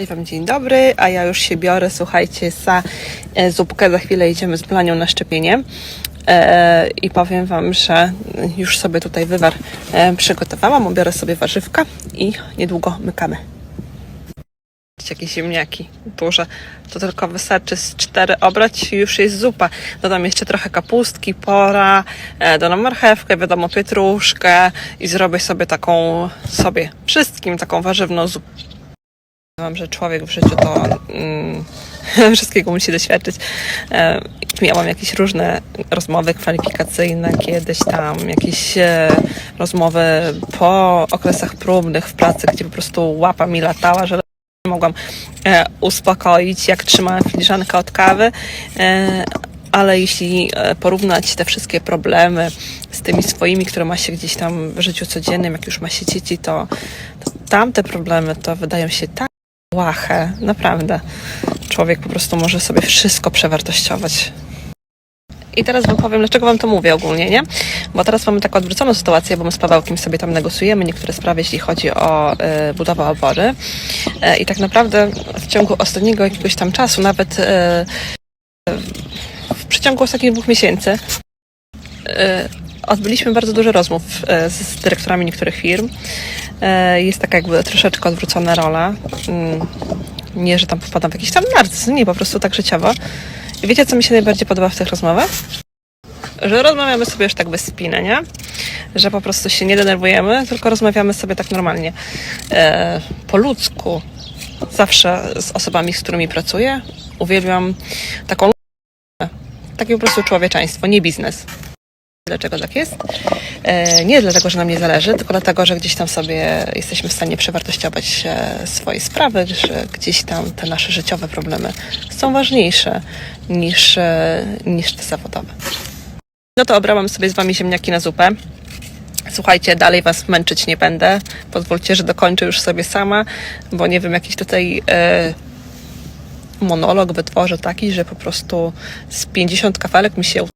Wam dzień dobry, a ja już się biorę, słuchajcie, za e, zupkę. Za chwilę idziemy z Blanią na szczepienie. E, I powiem Wam, że już sobie tutaj wywar e, przygotowałam. Ubiorę sobie warzywka i niedługo mykamy. Jakie ziemniaki duże. To tylko wystarczy z cztery obrać i już jest zupa. Dodam jeszcze trochę kapustki, pora, dodam marchewkę, wiadomo, pietruszkę i zrobię sobie taką, sobie, wszystkim taką warzywną zupę. Mam, że człowiek w życiu to mm, wszystkiego musi doświadczyć. E, miałam jakieś różne rozmowy kwalifikacyjne kiedyś tam, jakieś e, rozmowy po okresach próbnych w pracy, gdzie po prostu łapa mi latała, że mogłam e, uspokoić, jak trzymałam filiżankę od kawy. E, ale jeśli e, porównać te wszystkie problemy z tymi swoimi, które ma się gdzieś tam w życiu codziennym, jak już ma się dzieci, to, to tamte problemy to wydają się tak łache, naprawdę. Człowiek po prostu może sobie wszystko przewartościować. I teraz wam powiem, dlaczego wam to mówię ogólnie, nie? Bo teraz mamy taką odwróconą sytuację, bo my z Pawełkiem sobie tam negocjujemy niektóre sprawy, jeśli chodzi o y, budowę obory. E, I tak naprawdę w ciągu ostatniego jakiegoś tam czasu, nawet e, w przeciągu ostatnich dwóch miesięcy, e, odbyliśmy bardzo dużo rozmów z dyrektorami niektórych firm. E, Jest taka jakby troszeczkę odwrócona rola. Mm, Nie, że tam popadam w jakiś tam narcyzm, nie, po prostu tak życiowo. I wiecie, co mi się najbardziej podoba w tych rozmowach? Że rozmawiamy sobie już tak bez spiny, nie? Że po prostu się nie denerwujemy, tylko rozmawiamy sobie tak normalnie. E, po ludzku. Zawsze z osobami, z którymi pracuję, uwielbiam taką takie po prostu człowieczeństwo, nie biznes. Dlaczego tak jest? E, nie dlatego, że nam nie zależy, tylko dlatego, że gdzieś tam sobie jesteśmy w stanie przewartościować e, swoje sprawy, że gdzieś tam te nasze życiowe problemy są ważniejsze niż, e, niż te zawodowe. No to obrałam sobie z Wami ziemniaki na zupę. Słuchajcie, dalej Was męczyć nie będę. Pozwólcie, że dokończę już sobie sama, bo nie wiem, jakiś tutaj monolog wytworzę taki, że po prostu z 50 kafelek mi się